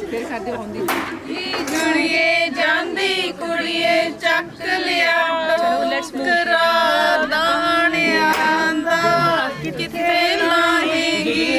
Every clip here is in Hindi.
ਫਿਰ ਸਾਡੇ ਆਉਂਦੀ ਜੁੜੀਏ ਜਾਂਦੀ ਕੁੜੀਏ ਚੱਕ ਲਿਆ ਚਲੋ ਲੈਟਸ ਮੂਵ ਕਰਾ ਦਾਣਿਆਂ ਦਾ ਕਿੱਥੇ ਲਾਏਗੀ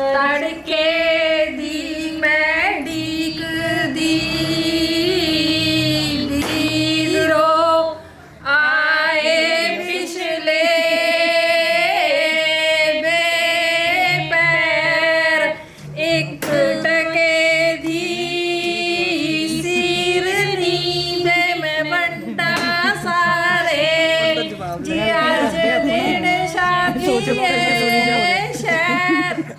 तड़के दी मैं डीक दी। रो आए पिछले बे पैर एक टके दी सिर नींद में बंटा सारे। जी आज दिन शादी है शहर।